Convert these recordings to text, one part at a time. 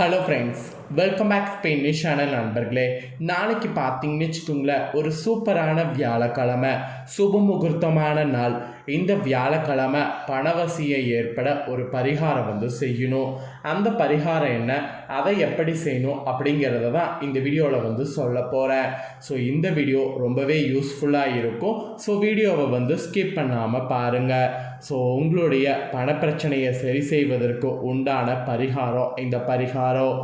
Hello friends welcome back Spain நண்பர்களே. நாளைக்கு பார்த்தீங்கன்னு வச்சுக்கோங்களேன் ஒரு சூப்பரான வியாழக்கிழமை சுப முகூர்த்தமான நாள். இந்த வியாழக்கிழமை பணவசியை ஏற்பட ஒரு பரிகாரம் வந்து செய்யணும். அந்த பரிகாரம் என்ன? அதை எப்படி செய்யணும் அப்படிங்கிறத தான் இந்த வீடியோவில் வந்து சொல்ல போகிறேன் ஸோ இந்த வீடியோ ரொம்பவே யூஸ்ஃபுல்லாக இருக்கும். ஸோ வீடியோவை வந்து ஸ்கிப் பண்ணாமல் பாருங்கள் ஸோ உங்களுடைய பணப்பிரச்சனையை சரி செய்வதற்கு உண்டான பரிகாரம் இந்த பரிகாரம்.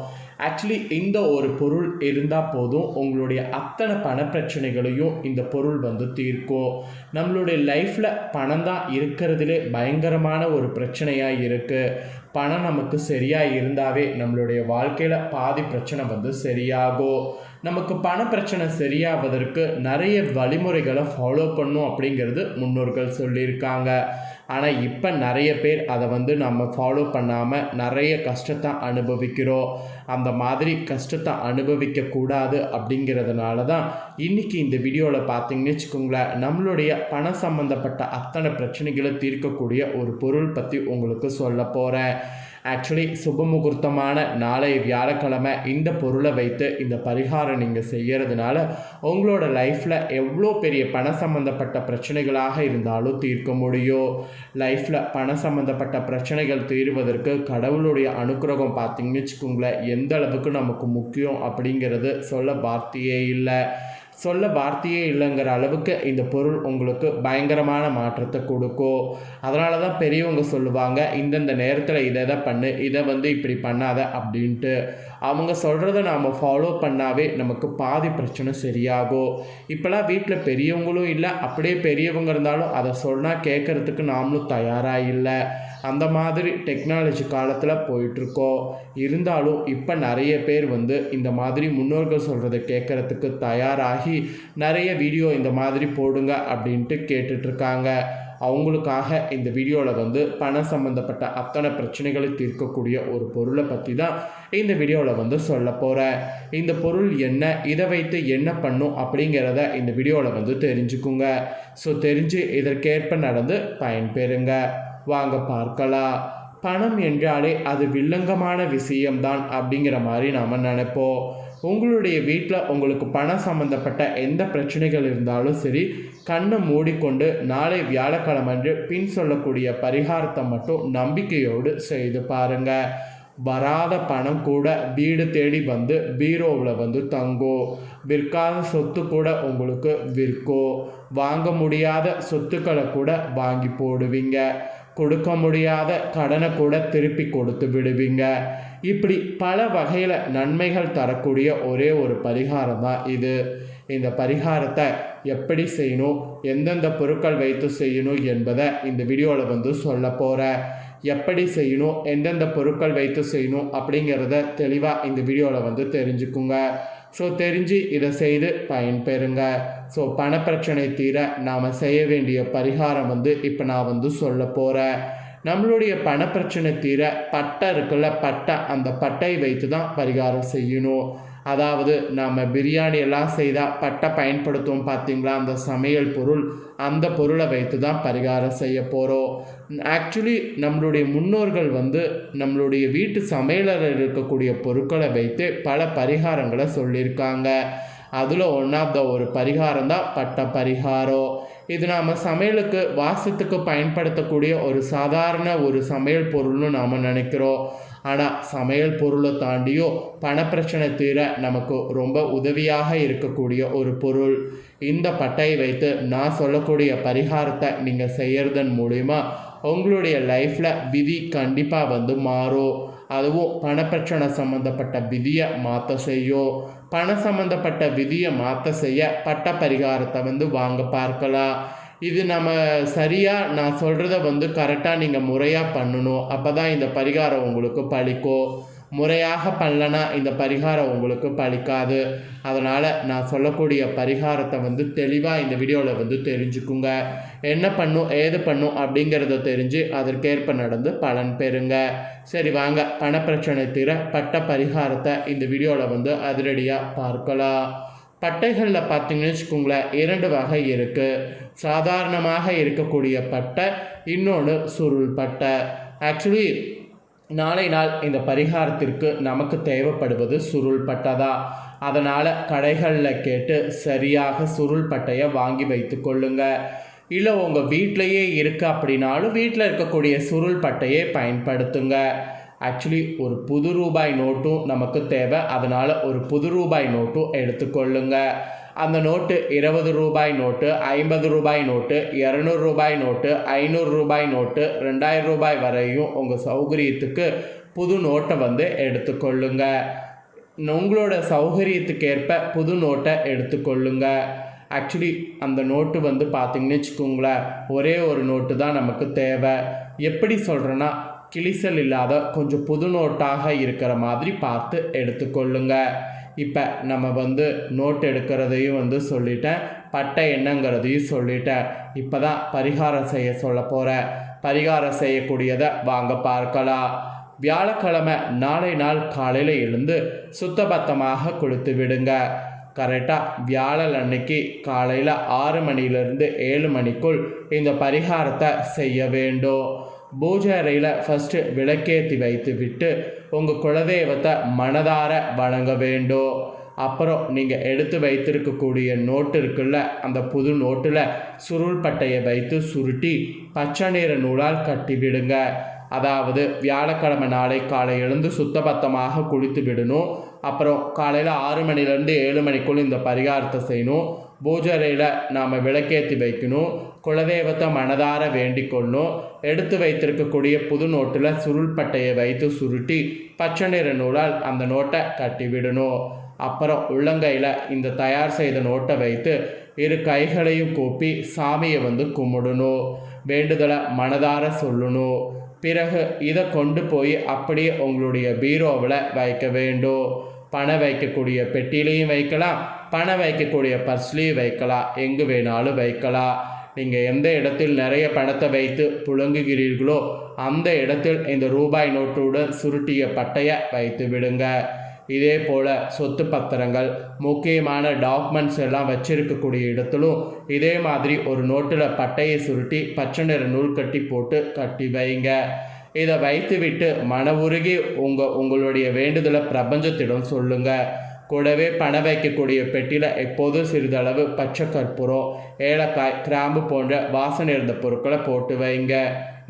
ஆக்சுவலி இந்த ஒரு பொருள் இருந்தால் போதும் உங்களுடைய அத்தனை பணப்பிரச்சனைகளையும் இந்த பொருள் வந்து தீர்க்கும். நம்மளுடைய லைஃப்பில் பணம் தான் இருக்கிறதுலே பயங்கரமான ஒரு பிரச்சனையாக இருக்குது பணம் நமக்கு சரியாக இருந்தாவே நம்மளுடைய வாழ்க்கையில் பாதி பிரச்சனை வந்து சரியாகும். நமக்கு பண பிரச்சனை சரியாவதற்கு நிறைய வழிமுறைகளை ஃபாலோ பண்ணும் அப்படிங்கிறது முன்னோர்கள் சொல்லியிருக்காங்க. ஆனால் இப்போ நிறைய பேர் அதை வந்து நம்ம ஃபாலோ பண்ணாமல் நிறைய கஷ்டத்தை அனுபவிக்கிறோம். அந்த மாதிரி கஷ்டத்தை அனுபவிக்கக்கூடாது அப்படிங்கிறதுனால தான் இன்றைக்கி இந்த வீடியோவில் பார்த்தீங்கன்னு வச்சுக்கோங்களேன் நம்மளுடைய பணம் சம்மந்தப்பட்ட அத்தனை பிரச்சனைகளை தீர்க்கக்கூடிய ஒரு பொருள் பற்றி உங்களுக்கு சொல்ல போகிறேன் ஆக்சுவலி சுப முகூர்த்தமான நாளை வியாழக்கிழமை இந்த பொருளை வைத்து இந்த பரிகாரம் நீங்கள் செய்கிறதுனால உங்களோட லைஃப்பில் எவ்வளோ பெரிய பண சம்மந்தப்பட்ட பிரச்சனைகளாக இருந்தாலும் தீர்க்க முடியும். லைஃப்பில் பண சம்மந்தப்பட்ட பிரச்சனைகள் தீர்வதற்கு கடவுளுடைய அனுக்கிரகம் பார்த்தீங்கன்னு வச்சுக்கோங்களேன் எந்த அளவுக்கு நமக்கு முக்கியம் அப்படிங்கிறது சொல்ல வார்த்தையே இல்லை. சொல்ல வார்த்தையே இல்லைங்கிற அளவுக்கு இந்த பொருள் உங்களுக்கு பயங்கரமான மாற்றத்தை கொடுக்கும் அதனால தான் பெரியவங்க சொல்லுவாங்க இந்தந்த நேரத்தில் இதை இதை பண்ணு இதை வந்து இப்படி பண்ணாத அப்படின்ட்டு. அவங்க சொல்கிறத நாம் ஃபாலோ பண்ணாவே நமக்கு பாதி பிரச்சனை சரியாகும் இப்போலாம் வீட்டில் பெரியவங்களும் இல்லை அப்படியே பெரியவங்க இருந்தாலும் அதை சொன்னால் கேட்குறதுக்கு நாமளும் தயாராக இல்லை. அந்த மாதிரி டெக்னாலஜி காலத்தில் போயிட்டுருக்கோம். இருந்தாலும் இப்போ நிறைய பேர் வந்து இந்த மாதிரி முன்னோர்கள் சொல்கிறத கேட்குறதுக்கு தயாராகி நிறைய வீடியோ இந்த மாதிரி போடுங்க அப்படின்ட்டு கேட்டுட்ருக்காங்க அவங்களுக்காக இந்த வீடியோவில் வந்து பணம் சம்மந்தப்பட்ட அத்தனை பிரச்சனைகளை தீர்க்கக்கூடிய ஒரு பொருளை பற்றி தான் இந்த வீடியோவில் வந்து சொல்ல போகிறேன் இந்த பொருள் என்ன இதை வைத்து என்ன பண்ணும் அப்படிங்கிறத இந்த வீடியோவில் வந்து தெரிஞ்சுக்குங்க. ஸோ தெரிஞ்சு இதற்கேற்ப நடந்து பயன்பெறுங்க. வாங்க பார்க்கலாம். பணம் என்றாலே அது வில்லங்கமான விஷயம்தான் அப்படிங்கிற மாதிரி நாம் நினைப்போம். உங்களுடைய வீட்டில் உங்களுக்கு பணம் சம்மந்தப்பட்ட எந்த பிரச்சனைகள் இருந்தாலும் சரி கண்ணை மூடிக்கொண்டு நாளை வியாழக்கிழமன்று பின் சொல்லக்கூடிய பரிகாரத்தை மட்டும் நம்பிக்கையோடு செய்து பாருங்கள் வராத பணம் கூட வீடு தேடி வந்து பீரோவில் வந்து தங்கும் விற்காத சொத்து கூட உங்களுக்கு விற்கும் வாங்க முடியாத சொத்துக்களை கூட வாங்கி போடுவீங்க. கொடுக்க முடியாத கடனை கூட திருப்பி கொடுத்து விடுவீங்க. இப்படி பல வகையில் நன்மைகள் தரக்கூடிய ஒரே ஒரு பரிகாரம் தான் இது. இந்த பரிகாரத்தை எப்படி செய்யணும் எந்தெந்த பொருட்கள் வைத்து செய்யணும் என்பதை இந்த வீடியோவில் வந்து சொல்ல போகிறேன் எப்படி செய்யணும் எந்தெந்த பொருட்கள் வைத்து செய்யணும் அப்படிங்கிறத தெளிவாக இந்த வீடியோவில் வந்து தெரிஞ்சுக்குங்க. ஸோ தெரிஞ்சு இதை செய்து பயன்பெறுங்க. ஸோ பணப்பிரச்சனை தீர நாம் செய்ய வேண்டிய பரிகாரம் வந்து இப்போ நான் வந்து சொல்ல போகிறேன் நம்மளுடைய பணப்பிரச்சனை தீர பட்டை இருக்குல்ல பட்டை அந்த பட்டை வைத்து தான் பரிகாரம் செய்யணும். அதாவது நாம் பிரியாணி எல்லாம் செய்தால் பட்டை பயன்படுத்துவோம் பார்த்தீங்களா? அந்த சமையல் பொருள் அந்த பொருளை வைத்து தான் பரிகாரம் செய்ய போகிறோம் ஆக்சுவலி நம்மளுடைய முன்னோர்கள் வந்து நம்மளுடைய வீட்டு சமையலரில் இருக்கக்கூடிய பொருட்களை வைத்து பல பரிகாரங்களை சொல்லியிருக்காங்க. அதில் ஒன் ஆஃப் த ஒரு பரிகாரம் தான் பட்ட பரிகாரம். இது நாம் சமையலுக்கு வாசத்துக்கு பயன்படுத்தக்கூடிய ஒரு சாதாரண ஒரு சமையல் பொருள்னு நாம் நினைக்கிறோம். ஆனால் சமையல் பொருளை தாண்டியோ பணப்பிரச்சனை தீர நமக்கு ரொம்ப உதவியாக இருக்கக்கூடிய ஒரு பொருள். இந்த பட்டையை வைத்து நான் சொல்லக்கூடிய பரிகாரத்தை நீங்கள் செய்கிறதன் மூலிமா உங்களுடைய லைஃப்பில் விதி கண்டிப்பாக வந்து மாறும். அதுவும் பணப்பிரச்சனை சம்மந்தப்பட்ட விதியை மாற்ற செய்யும். பணம் சம்மந்தப்பட்ட விதியை மாற்ற செய்ய பட்ட பரிகாரத்தை வந்து வாங்க பார்க்கலாம். இது நம்ம சரியாக நான் சொல்கிறத வந்து கரெக்டாக நீங்கள் முறையாக பண்ணணும். அப்போ தான் இந்த பரிகாரம் உங்களுக்கு பழிக்கும் முறையாக பண்ணலனா இந்த பரிகாரம் உங்களுக்கு பழிக்காது. அதனால் நான் சொல்லக்கூடிய பரிகாரத்தை வந்து தெளிவாக இந்த வீடியோவில் வந்து தெரிஞ்சுக்குங்க. என்ன பண்ணும் ஏது பண்ணும் அப்படிங்கிறத தெரிஞ்சு அதற்கேற்ப நடந்து பலன் பெறுங்க. சரி வாங்க. பணப்பிரச்சனை தீர பட்ட பரிகாரத்தை இந்த வீடியோவில் வந்து அதிரடியாக பார்க்கலாம். பட்டைகளில் பார்த்தீங்கன்னு வச்சுக்கோங்களேன் இரண்டு வகை இருக்குது சாதாரணமாக இருக்கக்கூடிய பட்டை இன்னொன்று சுருள் பட்டை. ஆக்சுவலி நாளை நாள் இந்த பரிகாரத்திற்கு நமக்கு தேவைப்படுவது சுருள் பட்டதா அதனால் கடைகளில் கேட்டு சரியாக சுருள் பட்டையை வாங்கி வைத்து கொள்ளுங்க. இல்லை உங்கள் வீட்டிலையே இருக்குது அப்படின்னாலும் வீட்டில் இருக்கக்கூடிய சுருள் பட்டையை பயன்படுத்துங்க. ஆக்சுவலி ஒரு புது ரூபாய் நோட்டும் நமக்கு தேவை. அதனால் ஒரு புது ரூபாய் நோட்டும் எடுத்துக்கொள்ளுங்க. அந்த நோட்டு இருபது ரூபாய் நோட்டு ஐம்பது ரூபாய் நோட்டு இரநூறு ரூபாய் நோட்டு ஐநூறு ரூபாய் நோட்டு ரெண்டாயிரம் ரூபாய் வரையும் உங்கள் சௌகரியத்துக்கு புது நோட்டை வந்து எடுத்துக்கொள்ளுங்க. உங்களோட சௌகரியத்துக்கேற்ப புது நோட்டை எடுத்துக்கொள்ளுங்க. ஆக்சுவலி அந்த நோட்டு வந்து பார்த்திங்கன்னு வச்சுக்கோங்களேன். ஒரே ஒரு நோட்டு தான் நமக்கு தேவை. எப்படி சொல்கிறேன்னா கிளிசல் இல்லாத கொஞ்சம் புது நோட்டாக இருக்கிற மாதிரி பார்த்து எடுத்துக்கொள்ளுங்க. இப்போ நம்ம வந்து நோட் எடுக்கிறதையும் வந்து சொல்லிட்டேன். பட்டை என்னங்கிறதையும் சொல்லிட்டேன். இப்போ தான் பரிகாரம் செய்ய சொல்ல போகிறேன் பரிகாரம் செய்யக்கூடியதை வாங்க பார்க்கலாம். வியாழக்கிழமை நாளை நாள் காலையில் எழுந்து சுத்தபத்தமாக கொடுத்து விடுங்க. கரெக்டாக வியாழல் அன்னைக்கு காலையில் ஆறு மணிலேருந்து ஏழு மணிக்குள் இந்த பரிகாரத்தை செய்ய வேண்டும். பூஜை அறையில் ஃபஸ்ட்டு விளக்கேற்றி வைத்து விட்டு உங்கள் குலதெய்வத்தை மனதார வணங்க வேண்டும். அப்புறம் நீங்கள் எடுத்து வைத்திருக்கக்கூடிய நோட்டு இருக்குல்ல அந்த புது நோட்டில் சுருள் பட்டையை வைத்து சுருட்டி பச்சை நிற நூலால் கட்டி விடுங்க. அதாவது வியாழக்கிழமை நாளை காலை எழுந்து சுத்தபத்தமாக குளித்து விடணும். அப்புறம் காலையில் ஆறு மணிலேருந்து ஏழு மணிக்குள் இந்த பரிகாரத்தை செய்யணும். பூஜரையில் நாம் விளக்கேற்றி வைக்கணும். குலதெய்வத்தை மனதார வேண்டிக்கொள்ளணும். எடுத்து வைத்திருக்கக்கூடிய புது நோட்டில் சுருள் பட்டையை வைத்து சுருட்டி பச்சை நிற நூலால் அந்த நோட்டை கட்டி விடணும் அப்புறம் உள்ளங்கையில் இந்த தயார் செய்த நோட்டை வைத்து இரு கைகளையும் கூப்பி சாமியை வந்து கும்பிடணும். வேண்டுதலை மனதார சொல்லணும். பிறகு இதை கொண்டு போய் அப்படியே உங்களுடைய பீரோவில் வைக்க வேண்டும். பணம் வைக்கக்கூடிய பெட்டியிலையும் வைக்கலாம் பணம் வைக்கக்கூடிய பர்ஸ்லேயும் வைக்கலாம் எங்கு வேணாலும் வைக்கலாம். நீங்கள் எந்த இடத்தில் நிறைய பணத்தை வைத்து புழங்குகிறீர்களோ அந்த இடத்தில் இந்த ரூபாய் நோட்டுடன் சுருட்டிய பட்டையை வைத்து விடுங்க. இதே போல் சொத்து பத்திரங்கள் முக்கியமான டாக்குமெண்ட்ஸ் எல்லாம் வச்சிருக்கக்கூடிய இடத்திலும் இதே மாதிரி ஒரு நோட்டில் பட்டையை சுருட்டி பச்சை நிற நூல் கட்டி போட்டு கட்டி வைங்க. இதை வைத்துவிட்டு மன உருகி உங்கள் உங்களுடைய வேண்டுதலை பிரபஞ்சத்திடம் சொல்லுங்கள் கூடவே பணம் வைக்கக்கூடிய பெட்டியில் எப்போதும் சிறிதளவு பச்சை கற்பூரம் ஏலக்காய் கிராம்பு போன்ற வாசனை இருந்த பொருட்களை போட்டு வைங்க.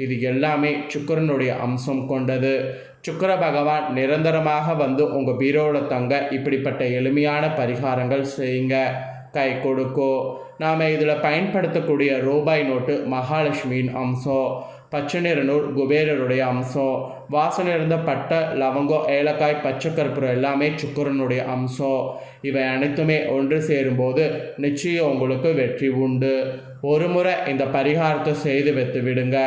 இது எல்லாமே சுக்கரனுடைய அம்சம் கொண்டது. சுக்கர பகவான் நிரந்தரமாக வந்து உங்கள் பீரோவில் தங்க இப்படிப்பட்ட எளிமையான பரிகாரங்கள் செய்யுங்க. கை கொடுக்கோ. நாம் இதில் பயன்படுத்தக்கூடிய ரூபாய் நோட்டு மகாலட்சுமியின் அம்சம். பச்சை நிற நூல் குபேரருடைய அம்சம். வாசனை இருந்த பட்டை லவங்கம் ஏலக்காய் பச்சை கற்பூரம் எல்லாமே சுக்கரனுடைய அம்சம். இவை அனைத்துமே ஒன்று சேரும்போது நிச்சயம் உங்களுக்கு வெற்றி உண்டு. ஒரு முறை இந்த பரிகாரத்தை செய்து வைத்து விடுங்க.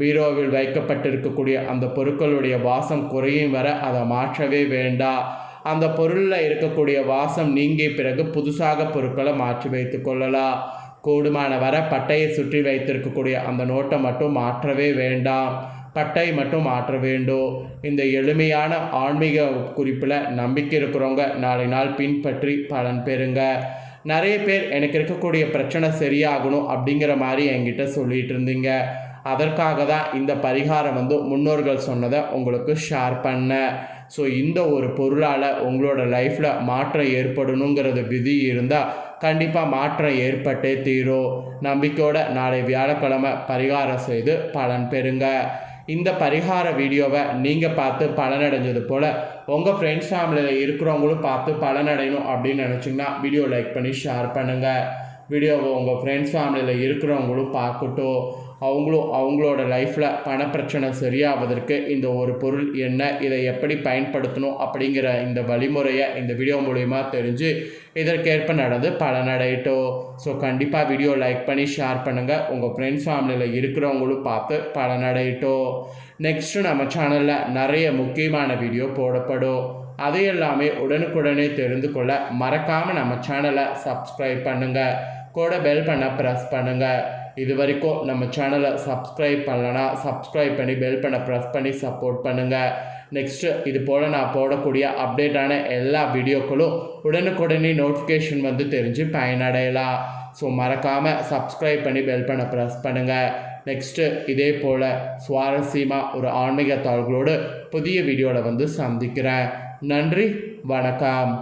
பீரோவில் வைக்கப்பட்டிருக்கக்கூடிய அந்த பொருட்களுடைய வாசம் குறையும் வர அதை மாற்றவே வேண்டாம். அந்த பொருளில் இருக்கக்கூடிய வாசம் நீங்கிய பிறகு புதுசாக பொருட்களை மாற்றி வைத்து கொள்ளலாம். கூடுமான வர பட்டையை சுற்றி வைத்திருக்கக்கூடிய அந்த நோட்டை மட்டும் மாற்றவே வேண்டாம். பட்டை மட்டும் மாற்ற வேண்டும். இந்த எளிமையான ஆன்மீக குறிப்பில் நம்பிக்கை இருக்கிறவங்க நாளை நாள் பின்பற்றி பலன் பெறுங்க. நிறைய பேர் எனக்கு இருக்கக்கூடிய பிரச்சனை சரியாகணும் அப்படிங்கிற மாதிரி என்கிட்ட சொல்லிட்டு இருந்தீங்க. அதற்காக தான் இந்த பரிகாரம் வந்து முன்னோர்கள் சொன்னதை உங்களுக்கு ஷேர் பண்ணேன். ஸோ இந்த ஒரு பொருளால் உங்களோட லைஃப்பில் மாற்றம் ஏற்படணுங்கிறது விதி இருந்தால் கண்டிப்பாக மாற்றம் ஏற்பட்டே தீரும். நம்பிக்கையோட நாளை வியாழக்கிழமை பரிகாரம் செய்து பலன் பெறுங்க. இந்த பரிகார வீடியோவை நீங்கள் பார்த்து பலனடைஞ்சது போல் உங்கள் ஃப்ரெண்ட்ஸ் ஃபேமிலியில் இருக்கிறவங்களும் பார்த்து பலனடையணும் அப்படின்னு நினச்சிங்கன்னா வீடியோ லைக் பண்ணி ஷேர் பண்ணுங்கள் வீடியோவை உங்கள் ஃப்ரெண்ட்ஸ் ஃபேமிலியில் இருக்கிறவங்களும் பார்க்கட்டும். அவங்களும் அவங்களோட லைஃப்பில் பணப்பிரச்சனை சரியாவதற்கு இந்த ஒரு பொருள் என்ன இதை எப்படி பயன்படுத்தணும் அப்படிங்கிற இந்த வழிமுறையை இந்த வீடியோ மூலிமா தெரிஞ்சு இதற்கேற்ப நடந்து பலனடையட்டும். ஸோ கண்டிப்பாக வீடியோ லைக் பண்ணி ஷேர் பண்ணுங்கள் உங்கள் ஃப்ரெண்ட்ஸ் ஃபேமிலியில் இருக்கிறவங்களும் பார்த்து பலனடையட்டும். நெக்ஸ்ட்டு நம்ம சேனலில் நிறைய முக்கியமான வீடியோ போடப்படும். அதையெல்லாமே உடனுக்குடனே தெரிந்து கொள்ள மறக்காமல் நம்ம சேனலை சப்ஸ்கிரைப் பண்ணுங்கள் கூட பெல் பண்ண ப்ரெஸ் பண்ணுங்கள் இது வரைக்கும் நம்ம சேனலை சப்ஸ்கிரைப் பண்ணலனா சப்ஸ்கிரைப் பண்ணி பெல் பண்ண ப்ரெஸ் பண்ணி சப்போர்ட் பண்ணுங்கள் நெக்ஸ்ட்டு இது போல் நான் போடக்கூடிய அப்டேட்டான எல்லா வீடியோக்களும் உடனுக்குடனே நோட்டிஃபிகேஷன் வந்து தெரிஞ்சு பயனடையலாம். ஸோ மறக்காமல் சப்ஸ்கிரைப் பண்ணி பெல் பண்ண ப்ரெஸ் பண்ணுங்கள் நெக்ஸ்ட்டு இதே போல் சுவாரஸ்யமாக ஒரு ஆன்மீக தாள்களோடு புதிய வீடியோவில் வந்து சந்திக்கிறேன். நன்றி வணக்கம்.